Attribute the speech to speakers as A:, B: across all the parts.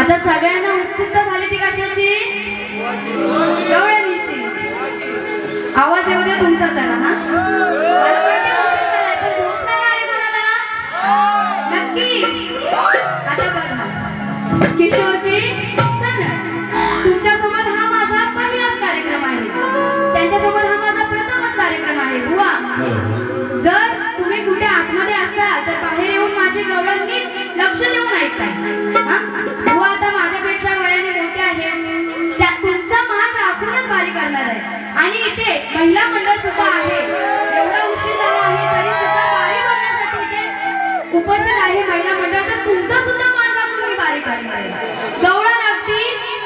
A: आता सगळ्यांना उत्सुकता झाली ती कशाची? गवळणीची आवाज येऊ द्या तुमचा जरा हा? नक्की. आता बघा. किशोरची आणि इथे महिला मंडळ सुद्धा आहे. एवढा उशीर झाला आहे तरी सुद्धा बारी करण्यासाठी इथे उपस्थित आहे महिला मंडळ. तर तुमचा सुद्धा मान राखून मी बारी करणार आहे. गवळण अगदी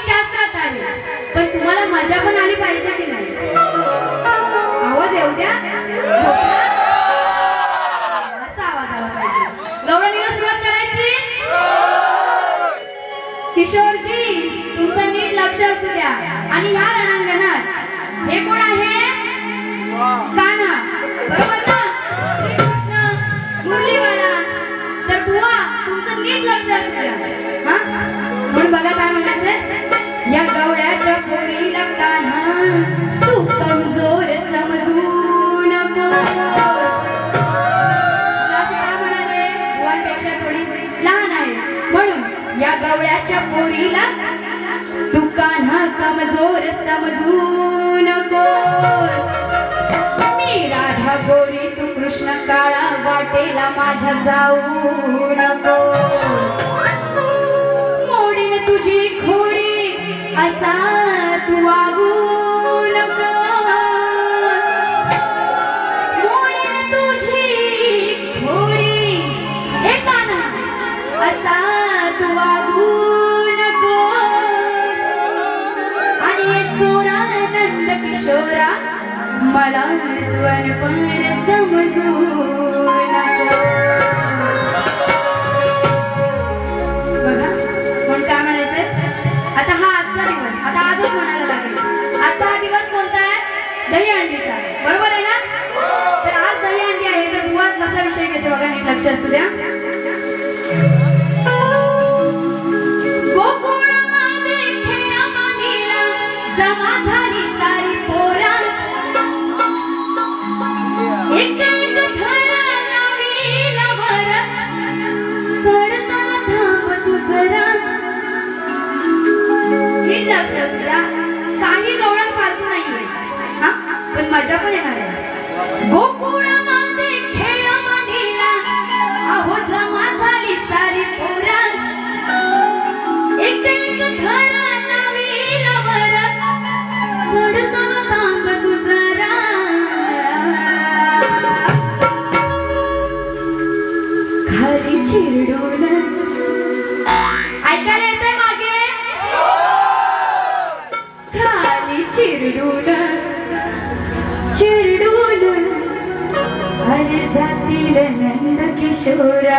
A: चार आहे पण तुम्हाला मजा पण आली वाटेला माझ्या जाऊ नको. मोडीन तुझी खोडी असा तू वागू नको. मोडीन तुझी खोडी हे काना असा तू वागू नको. आणि चोरा नंद किशोरा मला तू पण समजू दही अंडीचा बरोबर आहे ना? तर आज दही अंडी आहे तर मुळात कसा विषय घेते बघा नीट लक्ष असू द्या. गोकुळामध्ये खेळा चढताना थांब नीट लक्ष असू द्या. पण मजा पण येणार आहे गोकुळामध्ये खेळ अरे नंद किशोरा.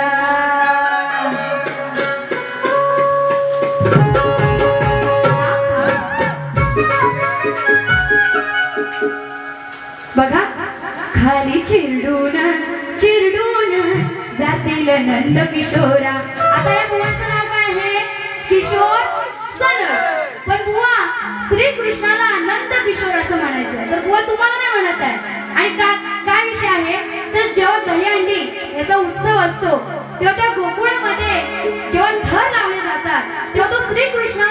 A: बघा खाली चिरडून चिरडून जातील नंद किशोरा. आता या बुवाचं नाव काय आहे? किशोर सनद पण बुवा श्रीकृष्णाला नंद किशोर असं म्हणायचं आहे. तर बुवा तुम्हाला नाही म्हणत आहे. आणि का काय विषय आहे? असतो. तेव्हा त्या गोकुळामध्ये जेव्हा थर लावले जातात तेव्हा तो श्रीकृष्ण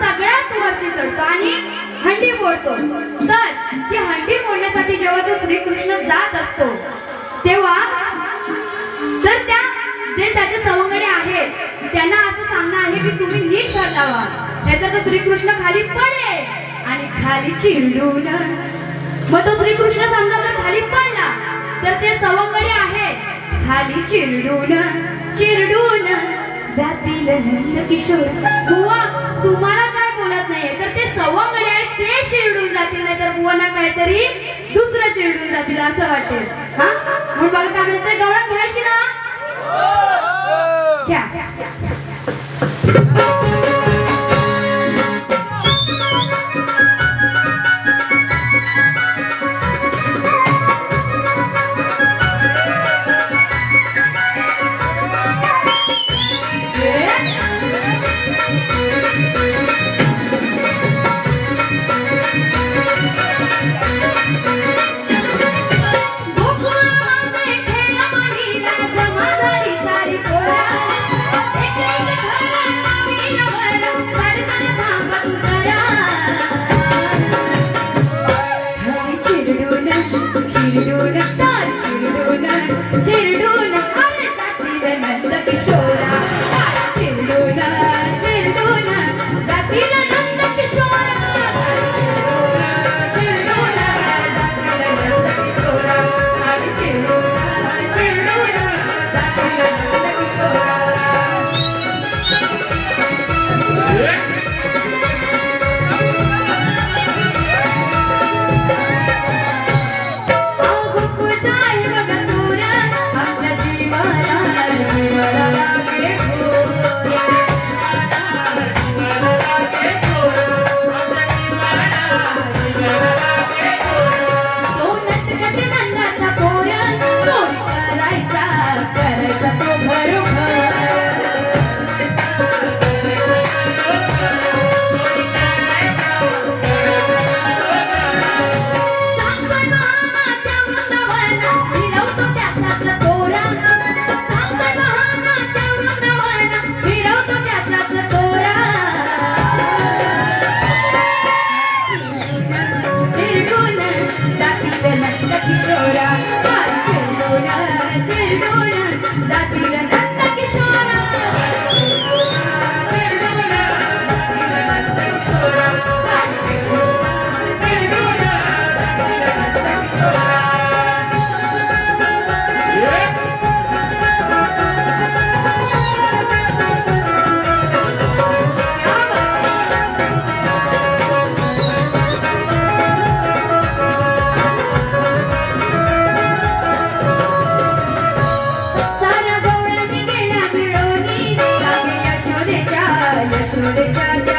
A: सगळ्यात वरती चढतो आणि हंडी फोडतो तर ती हंडी फोडण्यासाठी जेव्हा तो श्रीकृष्ण जात असतो तेव्हा तर त्या जे त्याचे सवंगडे आहेत त्यांना असं सांगणं आहे की तुम्ही नीट थर लावा. नाहीतर तो श्रीकृष्ण खाली पडेल आणि खाली चिरडून मग तो श्रीकृष्ण समजा जर खाली पडला तर ते सवंगडे आहेत खाली चिरडून चिरडून जातील नंद किशोर. बुवा तुम्हाला काय बोलत नाहीये? तर ते सवंगडी आहेत ते चिरडून जातील नाही तर बुवांना काहीतरी दुसरं चिरडून जातील असं वाटेल हा? म्हणून बघा काय म्हणायचं गवळण घ्यायची ना? घ्या. That's यशोदेच्या त्या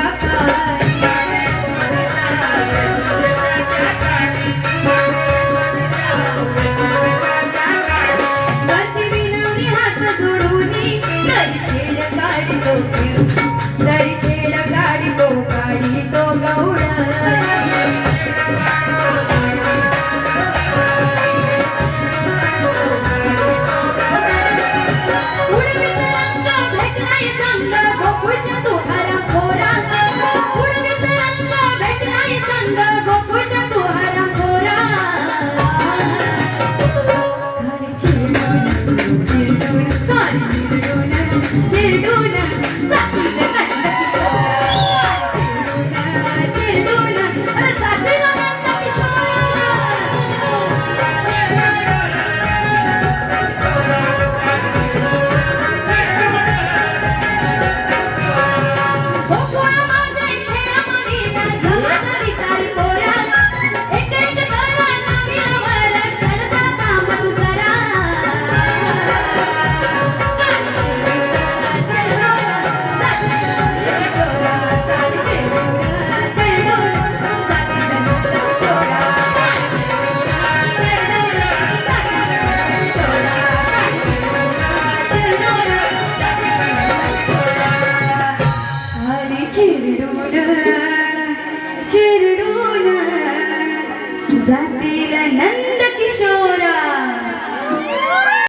A: Yeah, go, go, go.